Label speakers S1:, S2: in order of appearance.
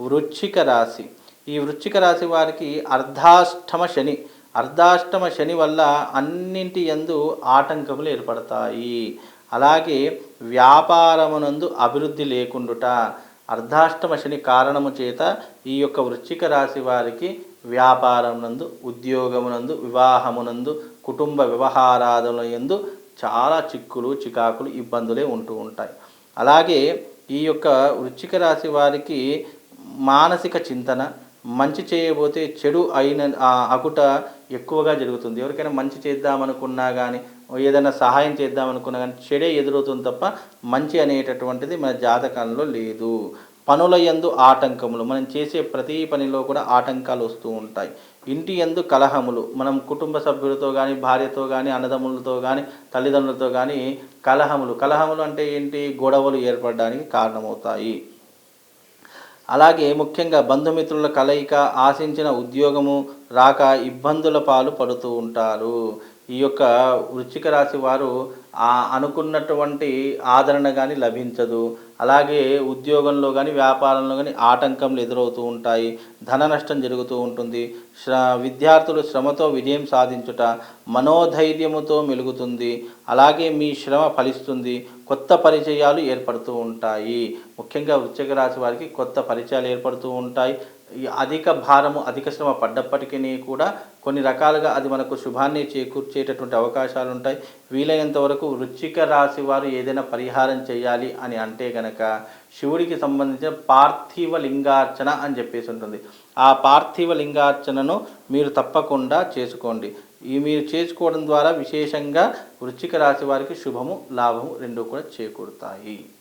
S1: వృచ్చిక రాశి. ఈ వృచ్చిక రాశి వారికి అర్ధాష్టమ శని. అర్ధాష్టమ శని వల్ల అన్నింటి యందు ఆటంకములు ఏర్పడతాయి. అలాగే వ్యాపారమునందు అభివృద్ధి లేకుండుట. అర్ధాష్టమ శని కారణము చేత ఈ యొక్క వృశ్చిక రాశి వారికి వ్యాపారమునందు ఉద్యోగమునందు వివాహమునందు కుటుంబ వ్యవహారాదుల ఎందు చాలా చిక్కులు చికాకులు ఇబ్బందులే ఉంటూ ఉంటాయి. అలాగే ఈ యొక్క వృశ్చిక రాశి వారికి మానసిక చింతన మంచి చేయబోతే చెడు అయిన అకుట ఎక్కువగా జరుగుతుంది. ఎవరికైనా మంచి చేద్దామనుకున్నా కానీ ఏదైనా సహాయం చేద్దామనుకున్నా కానీ చెడే ఎదురవుతుంది తప్ప మంచి అనేటటువంటిది మన జాతకంలో లేదు. పనుల యందు ఆటంకములు మనం చేసే ప్రతి పనిలో కూడా ఆటంకాలు వస్తూ ఉంటాయి. ఇంటి యందు కలహములు మనం కుటుంబ సభ్యులతో కానీ భార్యతో కానీ అన్నదమ్ములతో కానీ తల్లిదండ్రులతో కానీ కలహములు. కలహములు అంటే ఏంటి? గొడవలు ఏర్పడడానికి కారణమవుతాయి. అలాగే ముఖ్యంగా బంధుమిత్రుల కలయిక ఆశించిన ఉద్యోగము రాక ఇబ్బందుల పాలు పడుతూ ఉంటారు. ఈ యొక్క వృశ్చిక రాశి వారు ఆ అనుకున్నటువంటి ఆదరణ కానీ లభించదు. అలాగే ఉద్యోగంలో కానీ వ్యాపారంలో కానీ ఆటంకములు ఎదురవుతూ ఉంటాయి. ధన నష్టం జరుగుతూ ఉంటుంది. శ్ర విద్యార్థులు శ్రమతో విజయం సాధించుట మనోధైర్యముతో మెలుగుతుంది. అలాగే మీ శ్రమ ఫలిస్తుంది. కొత్త పరిచయాలు ఏర్పడుతూ ఉంటాయి. ముఖ్యంగా వృశ్చిక రాశి వారికి కొత్త పరిచయాలు ఏర్పడుతూ ఉంటాయి. అధిక భారము అధిక శ్రమ పడ్డప్పటికీ కూడా కొన్ని రకాలుగా అది మనకు శుభాన్ని చేకూర్చేటటువంటి అవకాశాలు ఉంటాయి వీలైనంత వరకు వృచ్చిక రాశి వారు ఏదైనా పరిహారం చేయాలి అని అంటే గనక శివుడికి సంబంధించిన పార్థివ లింగార్చన అని చెప్పేసి ఉంటుంది. ఆ పార్థివ లింగార్చనను మీరు తప్పకుండా చేసుకోండి. ఈ మీరు చేసుకోవడం ద్వారా విశేషంగా వృచ్చిక రాశి వారికి శుభము లాభము రెండు కూడా చేకూరుతాయి.